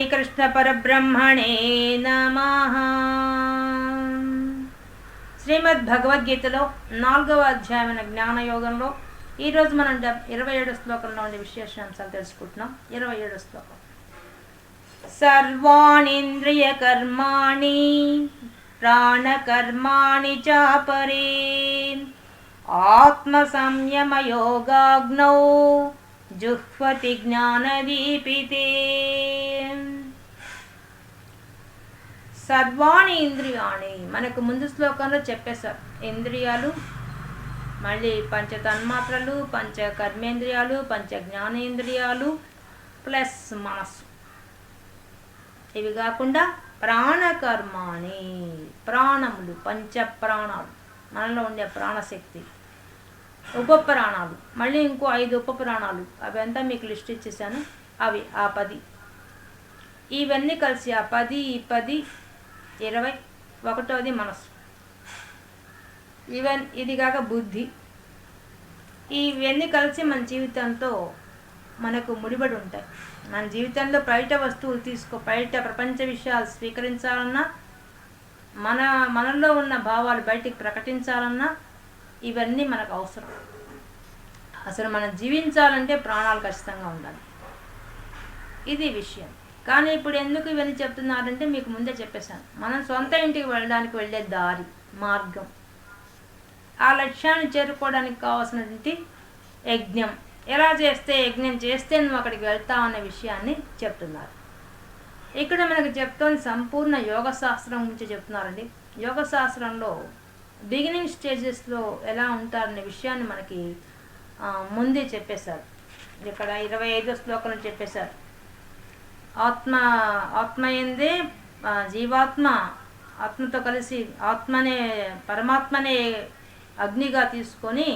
శ్రీకృష్ణపరబ్రహ్మణే నమ శ్రీమద్ భగవద్గీతలో నాలుగవ అధ్యాయమైన జ్ఞానయోగంలో ఈరోజు మనం ఇరవై ఏడు శ్లోకంలో ఉండే విశేషాంశాలు తెలుసుకుంటున్నాం. ఇరవై ఏడు శ్లోకం. సర్వాణీంద్రియ కర్మాణి ప్రాణకర్మాణి చాపరే ఆత్మ సంయమ యోగాగ్నౌ జుహ్వతి జ్ఞానదీపితే సర్వాణి ఇంద్రియాణి. మనకు ముందు శ్లోకంలో చెప్పేశారు. ఇంద్రియాలు మళ్ళీ పంచ తన్మాత్రలు పంచ కర్మేంద్రియాలు పంచ జ్ఞానేంద్రియాలు ప్లస్ మనస్సు. ఇవి కాకుండా ప్రాణకర్మాణి ప్రాణములు పంచ ప్రాణాలు మనలో ఉండే ప్రాణశక్తి. ఉప పురాణాలు మళ్ళీ ఇంకో ఐదు ఉప పురాణాలు అవి అంతా మీకు లిస్ట్ ఇచ్చేసాను. అవి ఆ పది. ఇవన్నీ కలిసి ఆ పది ఈ పది ఇరవై ఒకటోది మనసు ఈవెన్ ఇది కాక బుద్ధి. ఇవన్నీ కలిసి మన జీవితంతో మనకు ముడిపడి ఉంటాయి. మన జీవితంలో బయట వస్తువులు తీసుకో బయట ప్రపంచ విషయాలు స్వీకరించాలన్నా మన మనలో ఉన్న భావాలు బయటికి ప్రకటించాలన్నా ఇవన్నీ మనకు అవసరం. అసలు మనం జీవించాలంటే ప్రాణాలు ఖచ్చితంగా ఉండాలి. ఇది విషయం. కానీ ఇప్పుడు ఎందుకు ఇవన్నీ చెప్తున్నారంటే మీకు ముందే చెప్పేశాను. మనం సొంత ఇంటికి వెళ్ళడానికి వెళ్ళే దారి మార్గం. ఆ లక్ష్యాన్ని చేరుకోవడానికి కావాల్సినటువంటి యజ్ఞం. ఎలా చేస్తే యజ్ఞం చేస్తే నువ్వు అక్కడికి వెళ్తావు అనే విషయాన్ని చెప్తున్నారు. ఇక్కడ మనకు చెప్తోంది సంపూర్ణ యోగ శాస్త్రం గురించి చెప్తున్నారండి. యోగ శాస్త్రంలో బిగినింగ్ స్టేజెస్లో ఎలా ఉంటారనే విషయాన్ని మనకి ముందే చెప్పేశారు. ఇక్కడ ఇరవై ఐదో శ్లోకంలో చెప్పేశారు. ఆత్మ ఆత్మ ఏందే జీవాత్మ ఆత్మతో కలిసి ఆత్మనే పరమాత్మనే అగ్నిగా తీసుకొని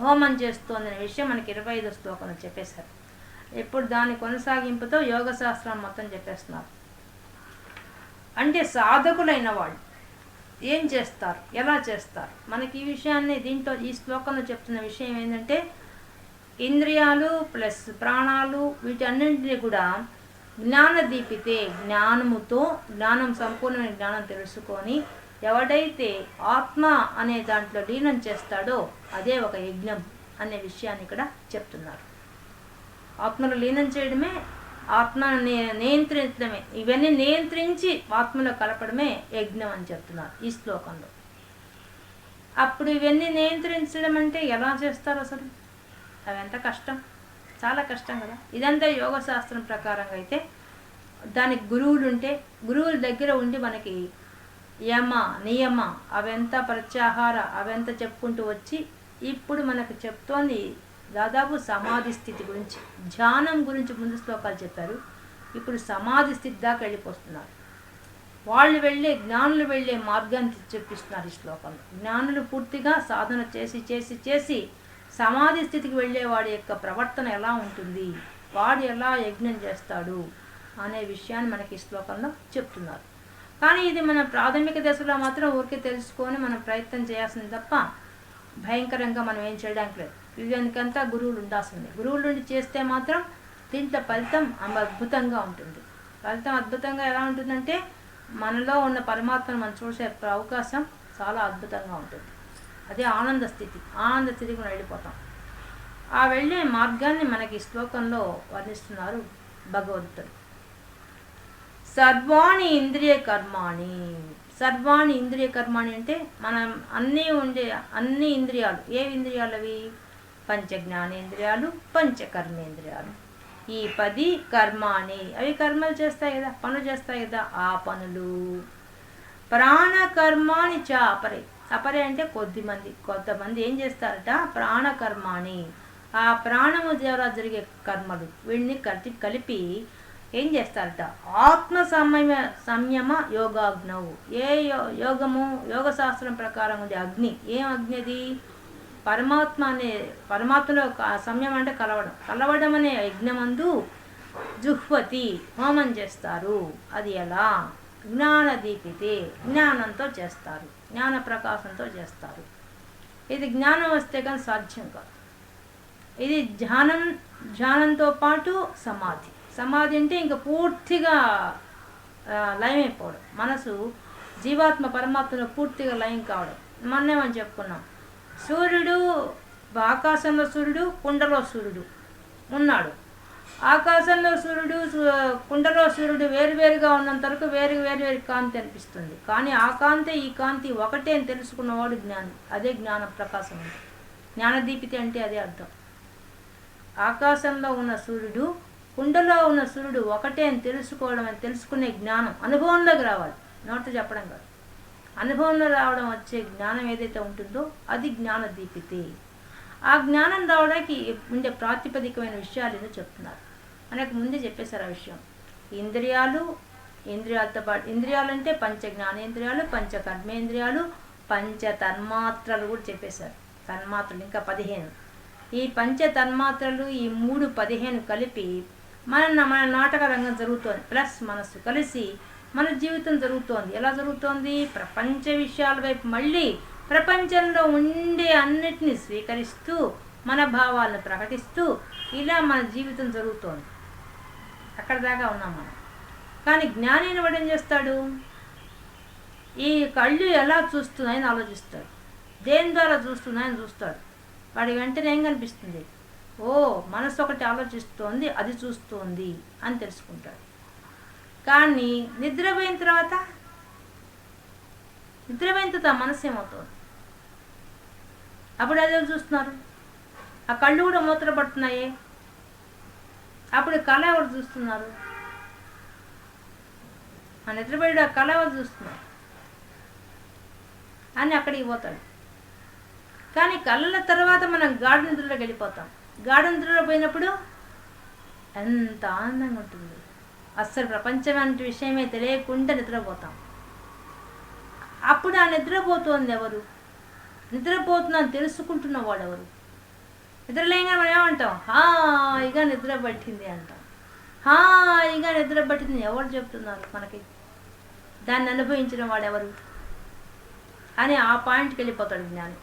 హోమం చేస్తోందనే విషయం మనకి ఇరవై ఐదో శ్లోకంలో చెప్పేశారు. ఇప్పుడు దాని కొనసాగింపుతో యోగ శాస్త్రం మొత్తం చెప్పేస్తున్నారు. అంటే సాధకులైన వాళ్ళు ఏం చేస్తారు? ఎలా చేస్తారు? మనకి ఈ విషయాన్ని దీంట్లో ఈ శ్లోకంలో చెప్తున్న విషయం ఏంటంటే ఇంద్రియాలు ప్లస్ ప్రాణాలు వీటన్నింటినీ కూడా జ్ఞాన దీపితే జ్ఞానముతో జ్ఞానం సంపూర్ణమైన జ్ఞానం తెలుసుకొని ఎవడైతే ఆత్మ అనే దాంట్లో లీనం చేస్తాడో అదే ఒక యజ్ఞం అనే విషయాన్ని ఇక్కడ చెప్తున్నారు. ఆత్మలు లీనం చేయడమే ఆత్మను నియంత్రించడమే. ఇవన్నీ నియంత్రించి ఆత్మలో కలపడమే యజ్ఞం అని చెప్తున్నారు ఈ శ్లోకంలో. అప్పుడు ఇవన్నీ నియంత్రించడం అంటే ఎలా చేస్తారు అసలు? అవి ఎంత కష్టం? చాలా కష్టం కదా. ఇదంతా యోగ శాస్త్రం ప్రకారంగా అయితే దానికి గురువులు ఉంటే గురువుల దగ్గర ఉండి మనకి యమ నియమ అవెంత ప్రత్యాహార అవెంత చెప్పుకుంటూ వచ్చి ఇప్పుడు మనకు చెప్తోంది దాదాపు సమాధి స్థితి గురించి ధ్యానం గురించి ముందు శ్లోకాలు చెప్పారు. ఇప్పుడు సమాధి స్థితి దాకా వెళ్ళిపోతున్నారు. వాళ్ళు వెళ్ళే జ్ఞానులు వెళ్ళే మార్గాన్ని చెప్పిస్తున్నారు ఈ శ్లోకంలో. జ్ఞానులు పూర్తిగా సాధన చేసి చేసి చేసి సమాధి స్థితికి వెళ్ళే వాడి యొక్క ప్రవర్తన ఎలా ఉంటుంది? వాడు ఎలా యజ్ఞం చేస్తాడు? అనే విషయాన్ని మనకి ఈ శ్లోకంలో చెప్తున్నారు. కానీ ఇది మన ప్రాథమిక దశలో మాత్రం ఊరికే తెలుసుకొని మనం ప్రయత్నం చేయాల్సింది తప్ప భయంకరంగా మనం ఏం చేయడానికి లేదు. ఇదానికంతా గురువులు ఉండాల్సింది. గురువులు చేస్తే మాత్రం దీంట్లో ఫలితం అద్భుతంగా ఉంటుంది. ఫలితం అద్భుతంగా ఎలా ఉంటుందంటే మనలో ఉన్న పరమాత్మను మనం చూసే అవకాశం చాలా అద్భుతంగా ఉంటుంది. అదే ఆనంద స్థితి. ఆనంద స్థితికి మనం వెళ్ళిపోతాం. ఆ వెళ్ళే మార్గాన్ని మనకి శ్లోకంలో వర్ణిస్తున్నారు భగవంతుడు. సర్వాణి ఇంద్రియ కర్మాణి. సర్వాణి ఇంద్రియ కర్మాణి అంటే మనం అన్నీ ఉండే అన్ని ఇంద్రియాలు. ఏ ఇంద్రియాలు అవి పంచ జ్ఞానేంద్రియాలు పంచ కర్మేంద్రియాలు ఈ పది కర్మాని. అవి కర్మలు చేస్తాయి కదా పనులు చేస్తాయి కదా ఆ పనులు. ప్రాణకర్మాని చ అపరే అపరే అంటే కొద్దిమంది కొంతమంది ఏం చేస్తారట? ప్రాణకర్మాని. ఆ ప్రాణము ద్వారా జరిగే కర్మలు. వీడిని కలిపి కలిపి ఏం చేస్తారట? ఆత్మ సంయమ సంయమ యోగాగ్నవు. ఏ యో- యోగము? యోగ శాస్త్రం ప్రకారం ఉంది అగ్ని. ఏం అగ్ని అది? పరమాత్మ అనే పరమాత్మలో సమయం అంటే కలవడం. కలవడం అనే యజ్ఞమందు జుహ్వతి హోమం చేస్తారు. అది ఎలా? జ్ఞాన దీపితే జ్ఞానంతో చేస్తారు. జ్ఞాన ప్రకాశంతో చేస్తారు. ఇది జ్ఞానం వస్తే కానీ సాధ్యం కాదు. ఇది ధ్యానం ధ్యానంతో పాటు సమాధి. సమాధి అంటే ఇంకా పూర్తిగా లయమైపోవడం మనసు జీవాత్మ పరమాత్మలో పూర్తిగా లయం కావడం. మొన్నేమని చెప్పుకున్నాం? సూర్యుడు ఆకాశంలో సూర్యుడు కుండలో సూర్యుడు ఉన్నాడు. ఆకాశంలో సూర్యుడు కుండలో సూర్యుడు వేరువేరుగా ఉన్నంత వరకు వేరు వేరు వేరు కాంతి అనిపిస్తుంది. కానీ ఆ కాంతి ఈ కాంతి ఒకటే అని తెలుసుకున్నవాడు జ్ఞానం. అదే జ్ఞాన ప్రకాశం అంటే జ్ఞానదీపితి అంటే అదే అర్థం. ఆకాశంలో ఉన్న సూర్యుడు కుండలో ఉన్న సూర్యుడు ఒకటే అని తెలుసుకోవడం అని తెలుసుకునే జ్ఞానం అనుభవంలోకి రావాలి. నోట్ చెప్పడం కాదు. అనుభవంలో రావడం వచ్చే జ్ఞానం ఏదైతే ఉంటుందో అది జ్ఞాన దీపితి ఆ జ్ఞానం రావడానికి ఉండే ప్రాతిపదికమైన విషయాలు ఏదో చెప్తున్నారు. మనకు ముందే చెప్పేశారు ఆ విషయం. ఇంద్రియాలు ఇంద్రియాలతో పాటు ఇంద్రియాలు అంటే పంచ జ్ఞానేంద్రియాలు పంచ కర్మేంద్రియాలు పంచ తన్మాత్రలు కూడా చెప్పేశారు. తన్మాత్రలు ఇంకా పదిహేను. ఈ పంచ తన్మాత్రలు ఈ మూడు పదిహేను కలిపి మన మన నాటక రంగం జరుగుతోంది. ప్లస్ మనస్సు కలిసి మన జీవితం జరుగుతోంది. ఎలా జరుగుతోంది? ప్రపంచ విషయాల వైపు మళ్ళీ ప్రపంచంలో ఉండే అన్నిటిని స్వీకరిస్తూ మన భావాలను ప్రకటిస్తూ ఇలా మన జీవితం జరుగుతోంది. అక్కడ దాకా ఉన్నాం మనం. కానీ జ్ఞాని వాడు ఏం చేస్తాడు? ఈ కళ్ళు ఎలా చూస్తున్నాయని ఆలోచిస్తాడు. దేని ద్వారా చూస్తున్నాయని చూస్తాడు. వాడి వెంటనే ఏం కనిపిస్తుంది? ఓ మనసు ఒకటి ఆలోచిస్తోంది అది చూస్తోంది అని తెలుసుకుంటాడు. కానీ నిద్రపోయిన తర్వాత? నిద్రపోయిన తర్వాత మనసు ఏమవుతుంది? అప్పుడు అదే చూస్తున్నారు? ఆ కళ్ళు కూడా మూత్ర పడుతున్నాయి అప్పుడు కళ ఎవరు చూస్తున్నారు? ఆ నిద్రపోయాడు ఆ కళ ఎవరు చూస్తున్నారు? అని అక్కడికి పోతాడు. కానీ కళ్ళ తర్వాత మనం గాఢ నిద్రలోకి వెళ్ళిపోతాం. గాఢ నిద్రలో పోయినప్పుడు ఎంత ఆనందంగా ఉంటుంది. అస్సలు ప్రపంచం అంటే విషయమే తెలియకుండా నిద్రపోతాం. అప్పుడు ఆ నిద్రపోతుంది ఎవరు? నిద్రపోతున్నాను తెలుసుకుంటున్న వాడు ఎవరు నిద్రలేగా మనం ఏమంటాం? హాయిగా నిద్ర పట్టింది అంటాం. హాయిగా నిద్ర పట్టింది ఎవరు చెప్తున్నారు మనకి? దాన్ని అనుభవించిన వాడు ఎవరు అని ఆ పాయింట్కి వెళ్ళిపోతాడు జ్ఞాని.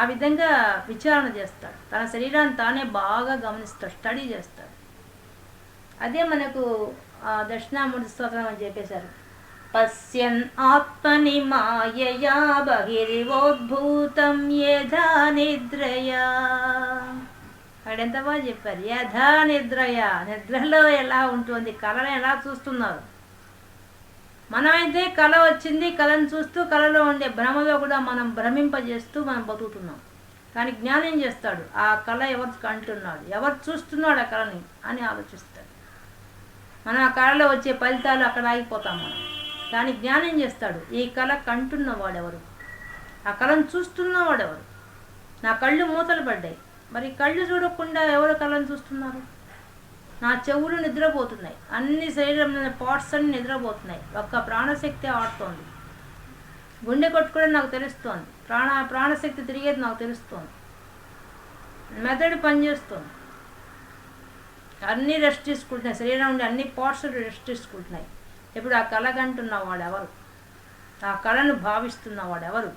ఆ విధంగా విచారణ చేస్తాడు. తన శరీరాన్ని తానే బాగా గమనిస్తాడు స్టడీ చేస్తాడు. అదే మనకు ఆ, దక్షిణామూర్తి స్తోత్రం అని చెప్పేశారు. పశ్యన్ ఆత్మని మాయయా బహిరివోద్భూతం యథా నిద్రయా. అక్కడ ఎంత బాగా చెప్పారు? యథా నిద్రయ. నిద్రలో ఎలా ఉంటుంది? కళను ఎలా చూస్తున్నారు? మనమైతే కళ వచ్చింది కళను చూస్తూ కళలో ఉండే భ్రమలో కూడా మనం భ్రమింపజేస్తూ మనం బతుకుతున్నాం. కానీ జ్ఞానం చేస్తాడు? ఆ కళ ఎవరు కంటున్నాడు ఎవరు చూస్తున్నాడు ఆ కళని? అని ఆలోచిస్తాడు. మనం ఆ కళలో వచ్చే ఫలితాలు అక్కడ ఆగిపోతాం మనం. కానీ జ్ఞానం చేస్తాడు. ఈ కళ కంటున్న వాడెవరు ఆ కళను చూస్తున్నవాడెవరు? నా కళ్ళు మూతలు పడ్డాయి. మరి కళ్ళు చూడకుండా ఎవరు కళను చూస్తున్నారు? నా చెవులు నిద్రపోతున్నాయి. అన్ని శరీరంలో పార్ట్స్ అన్ని నిద్రపోతున్నాయి. ఒక్క ప్రాణశక్తి ఆడుతోంది. గుండె కొట్టుకోవడం నాకు తెలుస్తోంది. ప్రాణ ప్రాణశక్తి తిరిగేది నాకు తెలుస్తోంది. మెదడు పనిచేస్తుంది. అన్నీ రెస్ట్ తీసుకుంటున్నాయి. శరీరం ఉండి అన్ని పార్ట్స్ రెస్ట్ తీసుకుంటున్నాయి. ఇప్పుడు ఆ కళ కంటున్న వాడు ఎవరు ఆ కళను భావిస్తున్నవాడు ఎవరు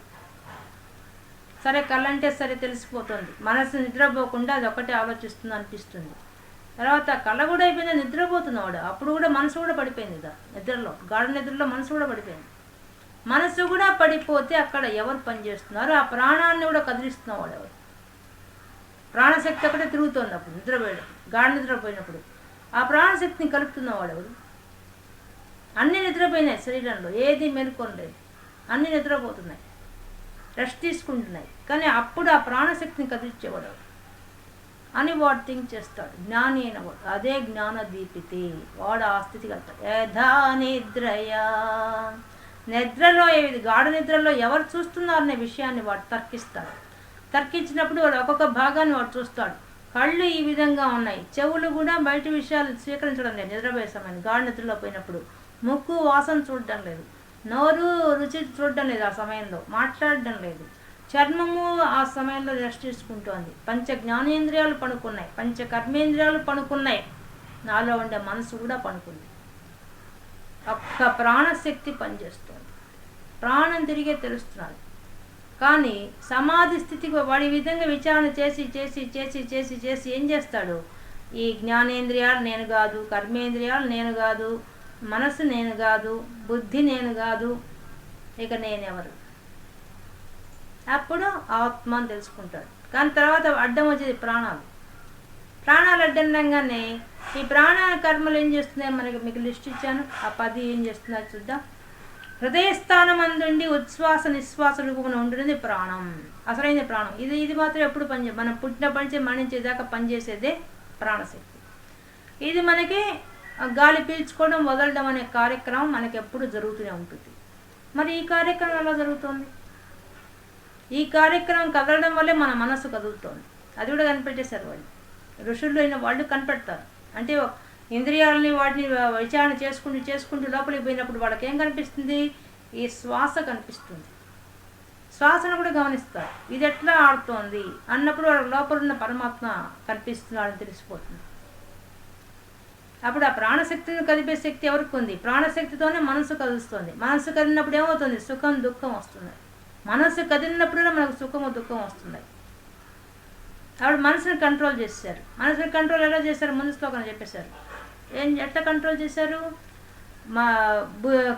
సరే కళ అంటే సరే తెలిసిపోతుంది. మనసు నిద్రపోకుండా అది ఒకటే ఆలోచిస్తుంది అనిపిస్తుంది. తర్వాత కళ కూడా అయిపోయింది నిద్రపోతున్నవాడు అప్పుడు కూడా మనసు కూడా పడిపోయింది కదా నిద్రలో. గాఢ నిద్రలో మనసు కూడా పడిపోయింది. మనసు కూడా పడిపోతే అక్కడ ఎవరు పనిచేస్తున్నారు ఆ ప్రాణాన్ని కూడా కదిలిస్తున్నవాడు ఎవరు ప్రాణశక్తి అక్కడే తిరుగుతోంది అప్పుడు నిద్రపోయడం. గాఢ నిద్రపోయినప్పుడు. ఆ ప్రాణశక్తిని కలుపుతున్నవాడు ఎవరు అన్నీ నిద్రపోయినాయి శరీరంలో ఏది మెలుకొనలేదు. అన్నీ నిద్రపోతున్నాయి. రెస్ట్ తీసుకుంటున్నాయి. కానీ అప్పుడు ఆ ప్రాణశక్తిని కదిలించేవాడు అని వాడు థింక్ చేస్తాడు. జ్ఞాని అయిన వాడు అదే జ్ఞాన దీపితి వాడు ఆ స్థితికి వెళ్తాడు. యథా నిద్రయా. నిద్రలో ఏది గాఢ నిద్రలో ఎవరు చూస్తున్నారనే విషయాన్ని వాడు తర్కిస్తాడు. తర్కించినప్పుడు వాడు ఒక్కొక్క భాగాన్ని వాడు చూస్తాడు. కళ్ళు ఈ విధంగా ఉన్నాయి. చెవులు కూడా బయట విషయాలు స్వీకరించడం లేదు. నిద్రపోయే సమయం గాఢ నిద్రలో పోయినప్పుడు ముక్కు వాసన చూడడం లేదు. నోరు రుచి చూడడం లేదు ఆ సమయంలో. మాట్లాడడం లేదు. చర్మము ఆ సమయంలో రెస్ట్ తీసుకుంటోంది. పంచ జ్ఞానేంద్రియాలు పనుకున్నాయి పంచ కర్మేంద్రియాలు పనుకున్నాయి నాలో ఉండే మనసు కూడా పనుకుంది ఒక్క ప్రాణశక్తి పనిచేస్తుంది. ప్రాణం తిరిగే తెలుస్తున్నారు కానీ సమాధి స్థితికి వాడి విధంగా విచారణ చేసి చేసి చేసి చేసి చేసి ఏం చేస్తాడు? ఈ జ్ఞానేంద్రియాలు నేను కాదు కర్మేంద్రియాలు నేను కాదు మనసు నేను కాదు బుద్ధి నేను కాదు ఇక నేనెవరు? అప్పుడు ఆత్మ అని తెలుసుకుంటాడు. కానీ తర్వాత అడ్డం వచ్చేది ప్రాణాలు. ప్రాణాలు అడ్డం రంగానే ఈ ప్రాణ కర్మలు ఏం చేస్తున్నాయి? మనకి మీకు లిస్ట్ ఇచ్చాను. ఆ పది ఏం చేస్తున్నారు చూద్దాం. హృదయస్థానమందుండి ఉచ్ఛ్వాస నిశ్వాస రూపంలో ఉంటుంది ప్రాణం. అసలైన ప్రాణం. ఇది ఇది మాత్రం ఎప్పుడు పనిచే మనం పుట్టినప్పటి నుంచి మరణించేదాకా పనిచేసేదే ప్రాణశక్తి. ఇది మనకి గాలి పీల్చుకోవడం వదలడం అనే కార్యక్రమం మనకి ఎప్పుడు జరుగుతూనే ఉంటుంది. మరి ఈ కార్యక్రమం ఎలా జరుగుతుంది? ఈ కార్యక్రమం కదలడం వల్లే మన మనస్సు కదులుతోంది. అది కూడా కనిపెట్టేశారు వాళ్ళు. ఋషులు అయిన వాళ్ళు కనిపెడతారు. అంటే ఇంద్రియాలని వాటిని విచారణ చేసుకుంటూ చేసుకుంటూ లోపలికి పోయినప్పుడు వాళ్ళకి ఏం కనిపిస్తుంది? ఈ శ్వాస కనిపిస్తుంది. శ్వాసను కూడా గమనిస్తారు. ఇది ఎట్లా ఆడుతోంది? అన్నప్పుడు వాళ్ళ లోపల ఉన్న పరమాత్మ కనిపిస్తున్నాడని తెలిసిపోతుంది. అప్పుడు ఆ ప్రాణశక్తిని కదిపే శక్తి ఎవరికి ఉంది? ప్రాణశక్తితోనే మనసు కదులుస్తుంది. మనసు కదిలినప్పుడు ఏమవుతుంది? సుఖం దుఃఖం వస్తుంది. మనసు కదిలినప్పుడు మనకు సుఖము దుఃఖం వస్తుంది. ఆవిడ మనసుని కంట్రోల్ చేశారు మనసుని కంట్రోల్ ఎలా చేశారు? ముందు శ్లోకం చెప్పేశారు. ఏం ఎట్లా కంట్రోల్ చేశారు? మా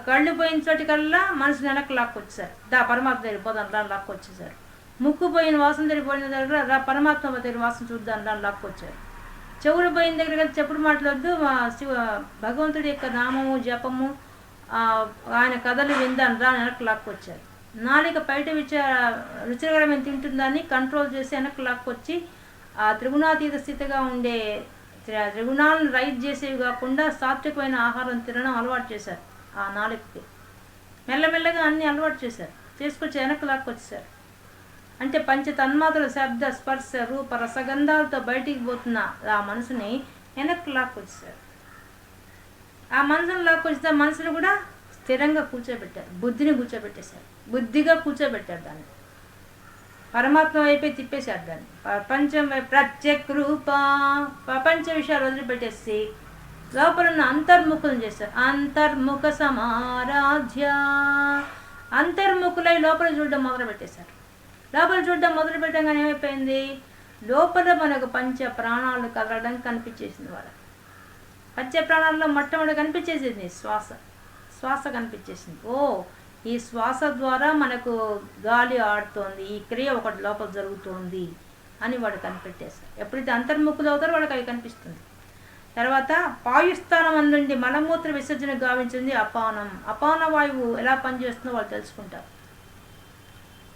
కళ్ళు పోయిన చోటికల్లా మనసు వెనక్కి లాక్కొచ్చేసారు దా పరమాత్మ దగ్గర పోదాం రా లాక్కొచ్చేసారు ముక్కు పోయిన వాసన దగ్గర పోయిన దగ్గర రా పరమాత్మ దగ్గర వాసన చూద్దాం రా లాక్కొచ్చారు. చెవులు పోయిన దగ్గర కలిసి చెప్పుడు మాట్లాడద్దు మా శివ భగవంతుడి యొక్క నామము జపము ఆయన కథలు విందాం రా వెనక్కి లాక్కొచ్చారు. నాలిక బయట విచ రుచికరమైన తింటుందని కంట్రోల్ చేసి వెనక్కి లాక్కొచ్చి ఆ త్రిగుణాతీత స్థితిగా ఉండే త్రి- త్రిగుణాలను రైట్ చేసేవి కాకుండా సాత్వికమైన ఆహారం తినడం అలవాటు చేశారు ఆ నాలుగుకి. మెల్లమెల్లగా అన్ని అలవాటు చేశారు. తీసుకొచ్చి వెనక్కి లాక్కొచ్చేసారు అంటే పంచ తన్మాతల శబ్ద స్పర్శ రూప రసగంధాలతో బయటికి పోతున్న ఆ మనసుని వెనక్కి లాక్కొచ్చేసారు ఆ మనసును లాక్కొచ్చితే మనసును కూడా స్థిరంగా కూర్చోబెట్టారు. బుద్ధిని కూర్చోబెట్టేశారు. బుద్ధిగా కూర్చోబెట్టారు దాన్ని. పరమాత్మ వైపే తిప్పేశారు దాన్ని. ప్రపంచం ప్రత్యక్ రూప. ప్రపంచ విషయాలు వదిలిపెట్టేసి లోపల ఉన్న అంతర్ముఖులను చేస్తారు అంతర్ముఖ సమారాధ్య. అంతర్ముఖులై లోపల చూడడం మొదలు పెట్టేశారు. లోపల చూడడం మొదలు పెట్టగానే ఏమైపోయింది? లోపల మనకు పంచ ప్రాణాలు కలగడం కనిపించేసింది వాళ్ళ పంచ ప్రాణాల్లో మొట్టమొదటి కనిపించేసింది శ్వాస. శ్వాస కనిపించేసింది. ఓ ఈ శ్వాస ద్వారా మనకు గాలి ఆడుతోంది ఈ క్రియ ఒకటి లోపల జరుగుతోంది అని వాడు కనిపెట్టేశారు ఎప్పుడైతే అంతర్ముఖులు అవుతారో వాడికి అవి కనిపిస్తుంది. తర్వాత పాయుస్థానం నుండి మలమూత్ర విసర్జన గావించింది అపానం. అపాన వాయువు ఎలా పనిచేస్తుందో వాళ్ళు తెలుసుకుంటారు.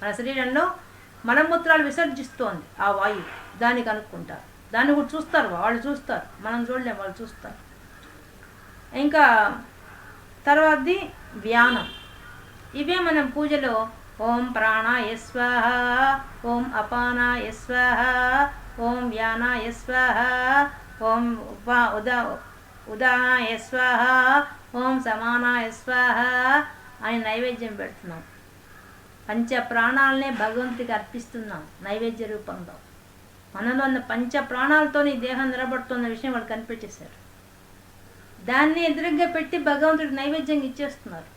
మన శరీరంలో మలమూత్రాలు విసర్జిస్తోంది ఆ వాయువు. దాన్ని కనుక్కుంటారు. దాన్ని కూడా చూస్తారు వాళ్ళు చూస్తారు. మనం చూడలేం వాళ్ళు చూస్తారు. ఇంకా తర్వాతది వ్యానం ఇవే మనం పూజలో. ఓం ప్రాణాయ స్వాహ ఓం అపానాయ స్వాహ ఓం వ్యానాయ స్వాహ ఓం ఉపా ఉదా ఉదానాయ స్వాహ ఓం సమానాయ స్వాహ అని నైవేద్యం పెడుతున్నాం. పంచ ప్రాణాలనే భగవంతుడికి అర్పిస్తున్నాం నైవేద్య రూపంలో. మనలో ఉన్న పంచ ప్రాణాలతో నీ దేహం నిలబడుతున్న విషయం వాళ్ళు కనిపెట్టేశారు. దాన్ని ఎదురుగా పెట్టి భగవంతుడికి నైవేద్యంగా ఇచ్చేస్తున్నారు.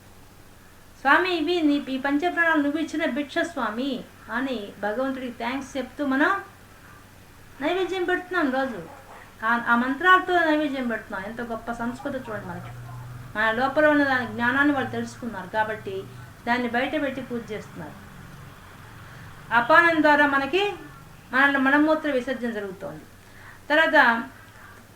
స్వామి ఇవి నీ ఈ పంచ ప్రాణాలు నువ్వు ఇచ్చిన భిక్ష స్వామి అని భగవంతుడికి థ్యాంక్స్ చెప్తూ మనం నైవేద్యం పెడుతున్నాం రోజు. ఆ- మంత్రాలతో నైవేద్యం పెడుతున్నాం. ఎంత గొప్ప సంస్కృతి చూడండి మనకి. మన లోపల ఉన్న దాని జ్ఞానాన్ని వాళ్ళు తెలుసుకున్నారు కాబట్టి దాన్ని బయట పెట్టి పూజ చేస్తున్నారు. అపానం ద్వారా మనకి మన మలమూత్ర విసర్జన జరుగుతోంది. తర్వాత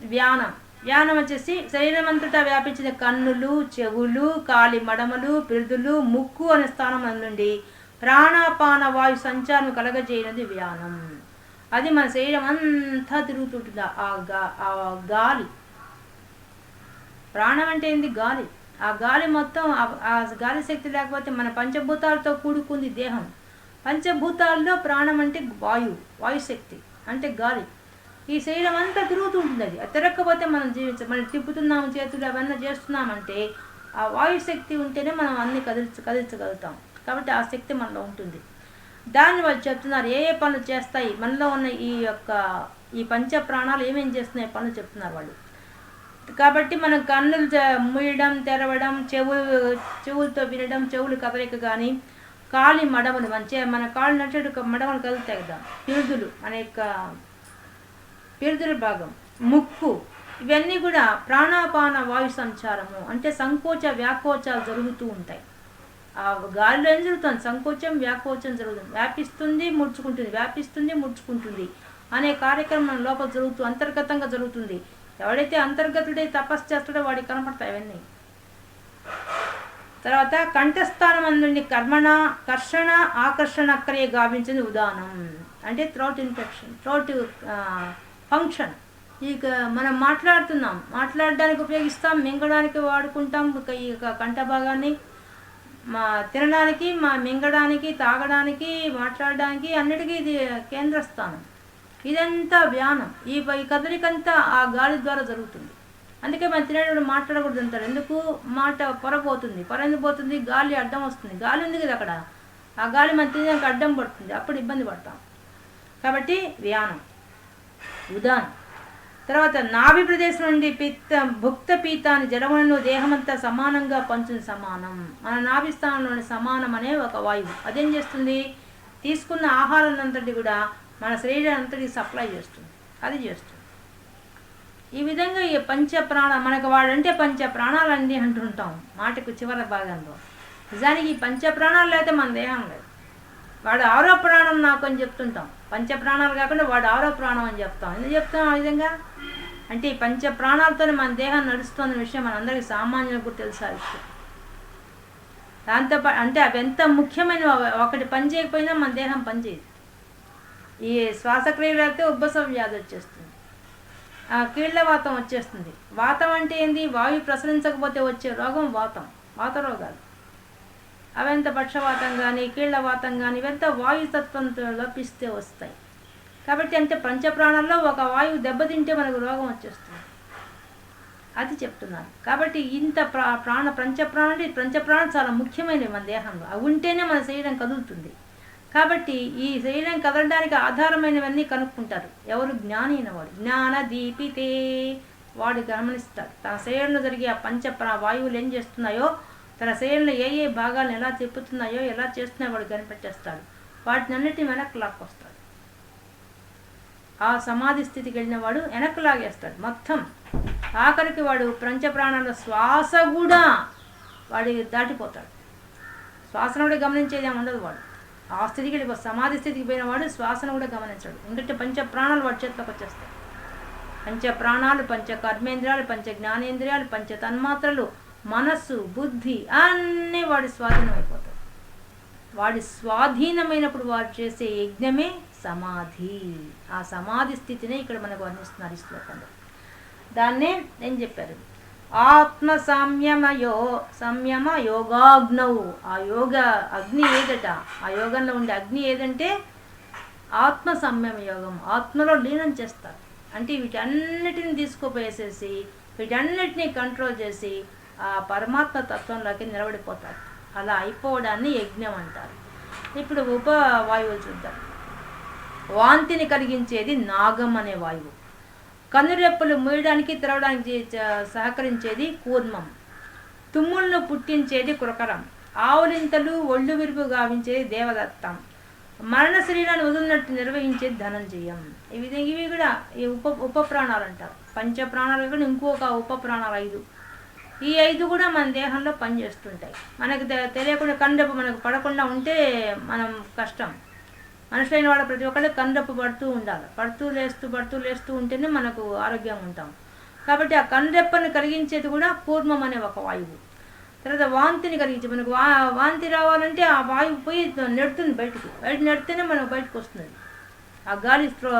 వ్యానం యానం వచ్చేసి శరీరం అంతటా వ్యాపించిన కన్నులు చెవులు కాలి మడమలు పిరుదులు ముక్కు అనే స్థానం నుండి ప్రాణాపాన వాయు సంచారం కలగజేయనది వ్యానం. అది మన శరీరం అంతా తిరుగుతుంటుంది? ఆ గా ఆ గాలి. ప్రాణం అంటే ఏంది? గాలి. ఆ గాలి మొత్తం ఆ- ఆ గాలి శక్తి లేకపోతే మన పంచభూతాలతో కూడుకుంది దేహం. పంచభూతాల్లో ప్రాణం అంటే వాయు వాయుశక్తి అంటే గాలి. ఈ శరీరం అంతా తిరుగుతూ ఉంటుంది. అది అది తిరగకపోతే మనం జీవించ మనం తిప్పుతున్నాము చేతులు అవన్నీ చేస్తున్నామంటే ఆ వాయుశక్తి ఉంటేనే మనం అన్ని కదిల్చ కదిల్చగలుగుతాం. కాబట్టి ఆ శక్తి మనలో ఉంటుంది. దాన్ని వాళ్ళు చెప్తున్నారు. ఏ ఏ పనులు చేస్తాయి? మనలో ఉన్న ఈ యొక్క ఈ పంచ ప్రాణాలు ఏమేం చేస్తున్నాయి పనులు చెప్తున్నారు వాళ్ళు. కాబట్టి మనం కన్నులు ముయ్యడం మూయడం తెరవడం చెవులు చెవులతో వినడం చెవులు కదలిక కానీ కాలి మడమలు మంచిగా మన కాళ్ళు నడిచేటు మడమలు కదులుతాయి కదా. పిరుదులు మన పిరుదుల భాగం ముక్కు. ఇవన్నీ కూడా ప్రాణాపాన వాయు సంచారము అంటే సంకోచ వ్యాకోచాలు జరుగుతూ ఉంటాయి. ఆ గాలిలో ఏం జరుగుతుంది? సంకోచం వ్యాకోచం జరుగుతుంది. వ్యాపిస్తుంది ముడుచుకుంటుంది. వ్యాపిస్తుంది ముడుచుకుంటుంది. అనే కార్యక్రమం లోపల జరుగుతూ అంతర్గతంగా జరుగుతుంది. ఎవడైతే అంతర్గతుడై తపస్సు చేస్తాడో వాడికి కనపడతాయి అవన్నీ. తర్వాత కంఠస్థానం అందుని కర్మణ కర్షణ ఆకర్షణ క్రియ గావించింది ఉదాహరణ. అంటే థ్రోట్ ఇన్ఫెక్షన్ థ్రోట్ ఫంక్షన్ ఇక మనం మాట్లాడుతున్నాం. మాట్లాడడానికి ఉపయోగిస్తాం మింగడానికి వాడుకుంటాం. ఈ యొక్క కంఠ భాగాన్ని మా తినడానికి మా మింగడానికి తాగడానికి మాట్లాడడానికి అన్నిటికీ ఇది కేంద్రస్థానం. ఇదంతా వ్యానం. ఈ ఈ కదలికంతా ఆ గాలి ద్వారా జరుగుతుంది. అందుకే మనం తినేటప్పుడు మాట్లాడకూడదు అంటారు. ఎందుకు? మాట పొర పోతుంది పొర ఎందుకు పోతుంది గాలి అడ్డం వస్తుంది. గాలి ఉంది కదా అక్కడ. ఆ గాలి మన తినడానికి అడ్డం పడుతుంది. అప్పుడు ఇబ్బంది పడతాం. కాబట్టి వ్యానం. ఉదాన్. తర్వాత నాభి ప్రదేశం నుండి పిత్త భుక్త పీతాన్ని జలములను దేహమంతా సమానంగా పంచుని సమానం. మన నాభి స్థానంలోని సమానం అనే ఒక వాయువు. అదేం చేస్తుంది? తీసుకున్న ఆహారం అంతటి కూడా మన శరీరం అంతటికి సప్లై చేస్తుంది. అది చేస్తుంది. ఈ విధంగా ఈ పంచ ప్రాణ మనకు వాడంటే పంచ ప్రాణాలండి అంటుంటాం మాటకు చివరి భాగంలో. నిజానికి ఈ పంచ ప్రాణాలు లేకపోతే మన దేహం లేదు. వాడు ఆరో ప్రాణం నాకు అని చెప్తుంటాం. పంచ ప్రాణాలు కాకుండా వాడు ఆరో ప్రాణం అని చెప్తాం. ఎందుకు చెప్తాం ఆ విధంగా? అంటే ఈ పంచ ప్రాణాలతోనే మన దేహం నడుస్తున్న విషయం మనందరికీ సామాన్యులకు తెలుసా విషయం. దాంతో అంటే అవి ఎంత ముఖ్యమైన ఒకటి పని చేయకపోయినా మన దేహం పనిచేయదు ఈ శ్వాసక్రియలు అయితే ఉబ్బసం వ్యాధి వచ్చేస్తుంది. ఆ కీళ్ళ వాతం వచ్చేస్తుంది. వాతం అంటే ఏంది? వాయు ప్రసరించకపోతే వచ్చే రోగం వాతం వాత రోగాలు. అవంత పక్షవాతం కానీ కీళ్ళవాతం కానీ ఇవంతా వాయుతత్వంతో లోపిస్తే వస్తాయి. కాబట్టి అంటే పంచప్రాణాల్లో ఒక వాయువు దెబ్బతింటే మనకు రోగం వచ్చేస్తుంది. అది చెప్తున్నాను. కాబట్టి ఇంత ప్రా ప్రాణ పంచప్రాణం అంటే పంచప్రాణం చాలా ముఖ్యమైనవి మన దేహంలో. అవి ఉంటేనే మన శరీరం కదులుతుంది. కాబట్టి ఈ శరీరం కదలడానికి ఆధారమైనవన్నీ కనుక్కుంటారు. ఎవరు? జ్ఞాని అయినవాడు జ్ఞాన దీపితే వాడు గమనిస్తాడు. తన శరీరంలో జరిగే ఆ పంచ వాయువులు ఏం చేస్తున్నాయో తన శరీరంలో ఏ ఏ భాగాలను ఎలా తిప్పుతున్నాయో ఎలా చేస్తున్నాయో వాడు కనిపెట్టేస్తాడు. వాటిని అన్నిటిని వెనక్కి లాక్కొస్తాడు. ఆ సమాధి స్థితికి వెళ్ళిన వాడు వెనక్కి లాగేస్తాడు. మొత్తం ఆఖరికి వాడు పంచప్రాణాల శ్వాస కూడా వాడి దాటిపోతాడు. శ్వాసను కూడా గమనించేది ఏమి ఉండదు వాడు. ఆ స్థితికి వెళ్ళి సమాధి స్థితికి పోయిన వాడు శ్వాసను కూడా గమనించాడు. ఎందుకంటే పంచ ప్రాణాలు వాడి చేతిలోకి వచ్చేస్తాయి. పంచ ప్రాణాలు పంచ కర్మేంద్రియాలు పంచ జ్ఞానేంద్రియాలు పంచ తన్మాత్రలు మనస్సు బుద్ధి అన్నీ వాడి స్వాధీనం అయిపోతాయి. వాడి స్వాధీనమైనప్పుడు వారు చేసే యజ్ఞమే సమాధి. ఆ సమాధి స్థితినే ఇక్కడ మనకు వర్ణిస్తున్నారు ఈ శ్లోకంలో. దాన్నే ఏం చెప్పారు? ఆత్మ సంయమయో సంయమ యోగాగ్నవు ఆ యోగ అగ్ని ఏదట? ఆ యోగంలో ఉండే అగ్ని ఏదంటే ఆత్మ సంయమ యోగం ఆత్మలో లీనం చేస్తారు. అంటే వీటన్నిటిని తీసుకుపోయేసేసి వీటన్నిటిని కంట్రోల్ చేసి ఆ పరమాత్మ తత్వంలోకి నిలబడిపోతారు. అలా అయిపోవడాన్ని యజ్ఞం అంటారు. ఇప్పుడు ఉప వాయువులు చూద్దాం. వాంతిని కలిగించేది నాగం అనే వాయువు. కనురెప్పలు మూయడానికి తెరవడానికి సహకరించేది కూర్మం. తుమ్ములను పుట్టించేది కృకరం ఆవులింతలు ఒళ్ళు విరుపు గావించేది దేవదత్తం. మరణ శరీరాన్ని వదిలినట్టు నిర్వహించేది ధనంజయం. ఈ విధంగా ఇవి కూడా ఈ ఉప ఉప ప్రాణాలు అంటారు పంచ ప్రాణాలు కూడా ఇంకొక ఉప ప్రాణాలు ఐదు. ఈ ఐదు కూడా మన దేహంలో పనిచేస్తుంటాయి. మనకు తె- తెలియకుండా కండపు మనకు పడకుండా ఉంటే మనం కష్టం. మనుషులైన వాళ్ళ ప్రతి ఒక్కళ్ళు కండపు పడుతూ ఉండాలి. పడుతూ లేస్తూ పడుతూ లేస్తూ ఉంటేనే మనకు ఆరోగ్యంగా ఉంటాం. కాబట్టి ఆ కండెప్పని కలిగించేది కూడా కూర్మం అనే ఒక వాయువు. తర్వాత వాంతిని కలిగించే మనకు వా వాంతి రావాలంటే ఆ వాయువు పోయి నెడుతుంది బయటకు. బయట నెడితేనే మనకు బయటకు వస్తుంది. ఆ గాలి త్రో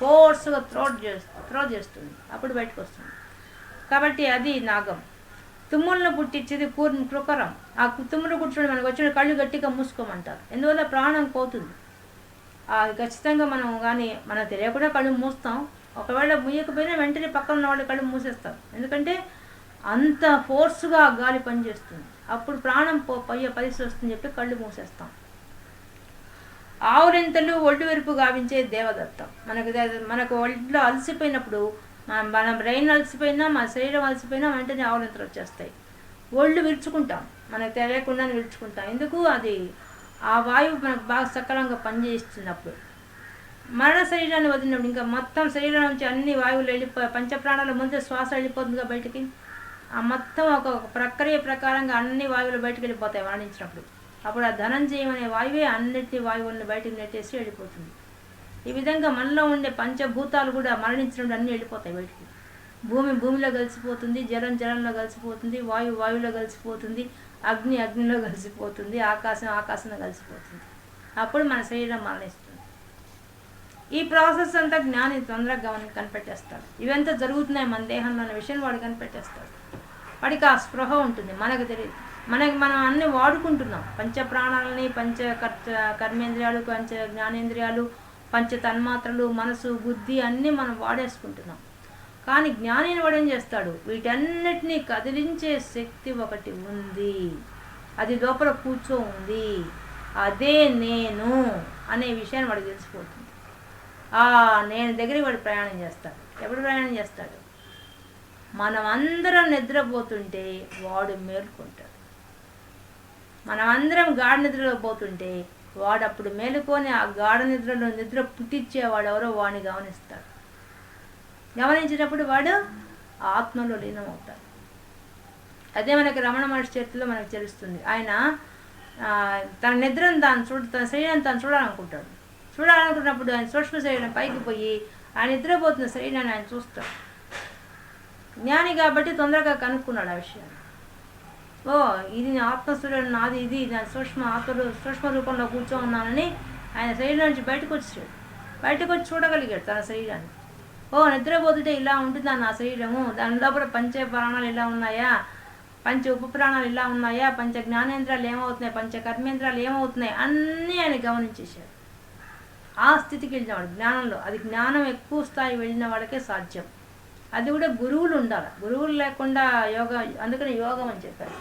ఫోర్స్గా త్రోట్ చేస్తుంది త్రో చేస్తుంది. అప్పుడు బయటకు వస్తుంది. కాబట్టి అది నాగం. తుమ్ములను పుట్టించేది కూర్ కృకరం. ఆ తుమ్ములు కుట్టడం మనకు వచ్చిన కళ్ళు గట్టిగా మూసుకోమంటారు. ఎందువల్ల ప్రాణం పోతుంది? ఖచ్చితంగా మనం కానీ మనకు తెలియకుండా కళ్ళు మూస్తాం. ఒకవేళ ముయ్యకపోయినా వెంటనే పక్కన ఉన్న వాళ్ళు కళ్ళు మూసేస్తారు. ఎందుకంటే అంత ఫోర్స్గా గాలి పనిచేస్తుంది. అప్పుడు ప్రాణం పో పోయే పరిస్థితి వస్తుందని చెప్పి కళ్ళు మూసేస్తాం. ఆవురింతలు ఒళ్ళు వెరుపు గావించే దేవదత్తం. మనకు మనకు ఒళ్ళో అలసిపోయినప్పుడు మన బ్రెయిన్ అలసిపోయినా మన శరీరం అలసిపోయినా వెంటనే ఆవురెంతలు వచ్చేస్తాయి. ఒళ్ళు విరుచుకుంటాం. మనకు తెలియకుండానే విరుచుకుంటాం. ఎందుకు? అది ఆ వాయువు మనకు బాగా సక్రమంగా పనిచేస్తున్నప్పుడు. మరణ శరీరాన్ని వదిలినప్పుడు ఇంకా మొత్తం శరీరం నుంచి అన్ని వాయువులు వెళ్ళిపో పంచప్రాణాల ముందే శ్వాస వెళ్ళిపోతుందిగా బయటికి? ఆ మొత్తం ఒక ఒక ప్రక్రియ ప్రకారంగా అన్ని వాయువులు బయటకు వెళ్ళిపోతాయి మరణించినప్పుడు అప్పుడు ఆ ధనంజయం అనే వాయువే అన్నిటి వాయువులను బయటకు నెట్టేసి వెళ్ళిపోతుంది. ఈ విధంగా మనలో ఉండే పంచభూతాలు కూడా మరణించినప్పుడు అన్నీ వెళ్ళిపోతాయి బయటికి. భూమి భూమిలో కలిసిపోతుంది జలం జలంలో కలిసిపోతుంది వాయువు వాయువులో కలిసిపోతుంది అగ్ని అగ్నిలో కలిసిపోతుంది ఆకాశం ఆకాశంలో కలిసిపోతుంది. అప్పుడు మన శరీరం మరణిస్తుంది. ఈ ప్రాసెస్ అంతా జ్ఞాని తొందరగా గమని కనిపెట్టేస్తాడు. ఇవంతా జరుగుతున్నాయి మన దేహంలో అనే విషయం వాడు కనిపెట్టేస్తాడు. వాడికి ఆ స్పృహ ఉంటుంది మనకు తెలియదు. మనకి మనం అన్ని వాడుకుంటున్నాం. పంచ ప్రాణాలని పంచ కర్త కర్మేంద్రియాలు పంచ జ్ఞానేంద్రియాలు పంచ తన్మాత్రలు మనసు బుద్ధి అన్నీ మనం వాడేసుకుంటున్నాం. కానీ జ్ఞానిని వాడు ఏం చేస్తాడు? వీటన్నిటినీ కదిలించే శక్తి ఒకటి ఉంది. అది లోపల కూర్చో ఉంది. అదే నేను అనే విషయాన్ని వాడికి తెలిసిపోతుంది. ఆ నేను దగ్గరికి వాడు ప్రయాణం చేస్తాడు. ఎప్పుడు ప్రయాణం చేస్తాడు? మనం అందరం నిద్రపోతుంటే వాడు మేల్కొంటాడు. మనం అందరం గాఢ నిద్రలో పోతుంటే వాడప్పుడు మేలుకొని ఆ గాఢ నిద్రలో నిద్ర పుట్టించేవాడు ఎవరో వాడిని గమనిస్తాడు. గమనించినప్పుడు వాడు ఆత్మలో లీనమవుతాడు. అదే మనకి రమణ మహర్షి చరిత్రలో మనకు తెలుస్తుంది. ఆయన ఆ, తన నిద్రను తాను చూడ తన శరీరాన్ని తాను చూడాలనుకుంటాడు. చూడాలనుకున్నప్పుడు ఆయన సూక్ష్మ శరీరం పైకి పోయి ఆయన నిద్రపోతున్న శరీరాన్ని ఆయన చూస్తాడు. జ్ఞాని కాబట్టి తొందరగా కనుక్కున్నాడు ఆ విషయాన్ని. ఓ ఇది నా ఆత్మస్వరం నాది ఇది నా సూక్ష్మ ఆత్మ సూక్ష్మ రూపంలో కూర్చో ఉన్నానని ఆయన శరీరం నుంచి బయటకు వచ్చాడు బయటకు వచ్చి చూడగలిగాడు తన శరీరాన్ని. ఓ నిద్రపోతుంటే ఇలా ఉంటుందా నా శరీరము. దాని లోపల పంచ ప్రాణాలు ఇలా ఉన్నాయా? పంచ ఉప ప్రాణాలు ఇలా ఉన్నాయా? పంచ జ్ఞానేంద్రాలు ఏమవుతున్నాయి? పంచ కర్మేంద్రాలు ఏమవుతున్నాయి? అన్నీ ఆయన గమనించేశాడు. ఆ స్థితికి వెళ్ళినవాడు జ్ఞానంలో. అది జ్ఞానం ఎక్కువ స్థాయి వెళ్ళిన వాడికే సాధ్యం. అది కూడా గురువులు ఉండాలి. గురువులు లేకుండా యోగా అందుకని యోగం అని చెప్పారు.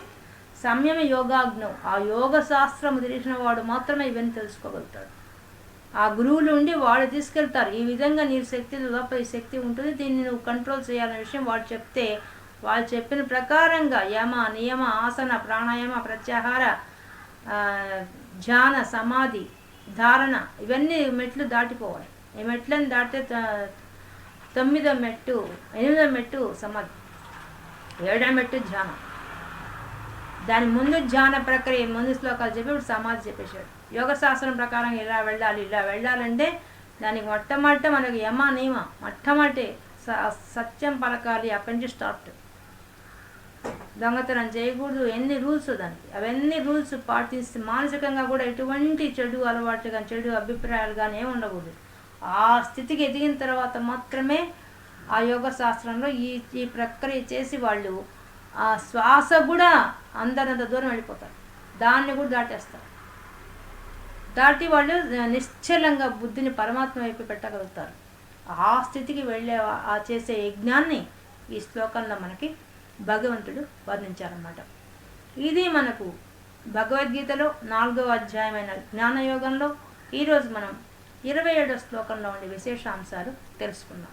సంయమ యోగాగ్నం. ఆ యోగ శాస్త్రం తెలిసిన వాడు మాత్రమే ఇవన్నీ తెలుసుకోగలుగుతాడు. ఆ గురువులు ఉండి వాడు తీసుకెళ్తారు. ఈ విధంగా నీ శక్తి లోపల ఈ శక్తి ఉంటుంది. దీన్ని నువ్వు కంట్రోల్ చేయాలనే విషయం వాడు చెప్తే వాళ్ళు చెప్పిన ప్రకారంగా యమ నియమ ఆసన ప్రాణాయామ ప్రత్యాహార ధ్యాన సమాధి ధారణ ఇవన్నీ మెట్లు దాటిపోవాలి. ఈ మెట్లను దాటితే తొమ్మిదో మెట్టు ఎనిమిదో మెట్టు సమాధి ఏడో మెట్టు ధ్యానం. దాని ముందు ధ్యాన ప్రక్రియ ముందు శ్లోకాలు చెప్పి ఇప్పుడు సమాధి చెప్పేశాడు. యోగ శాస్త్రం ప్రకారం ఇలా వెళ్ళాలి ఇలా వెళ్ళాలంటే దానికి మొట్టమొదట మనకి యమ నియమ మొట్టమొదటి స- సత్యం పలకాలి అక్కడి నుంచి స్టార్ట్. దొంగతనం చేయకూడదు ఎన్ని రూల్స్ దానికి? అవన్నీ రూల్స్ పాటిస్తే మానసికంగా కూడా ఎటువంటి చెడు అలవాట్లు కానీ చెడు అభిప్రాయాలు కానీ ఏమి ఉండకూడదు. ఆ స్థితికి ఎదిగిన తర్వాత మాత్రమే ఆ యోగ శాస్త్రంలో ఈ ఈ ప్రక్రియ చేసి వాళ్ళు ఆ శ్వాస కూడా అందరంత దూరం వెళ్ళిపోతారు. దాన్ని కూడా దాటేస్తారు. దాటి వాళ్ళు నిశ్చలంగా బుద్ధిని పరమాత్మ వైపు పెట్టగలుగుతారు. ఆ స్థితికి వెళ్ళే ఆ చేసే యజ్ఞాన్ని ఈ శ్లోకంలో మనకి భగవంతుడు వర్ణించారన్నమాట. ఇది మనకు భగవద్గీతలో నాలుగవ అధ్యాయమైన జ్ఞానయోగంలో ఈరోజు మనం ఇరవై ఏడో శ్లోకంలో ఉండే విశేషాంశాలు తెలుసుకుందాం.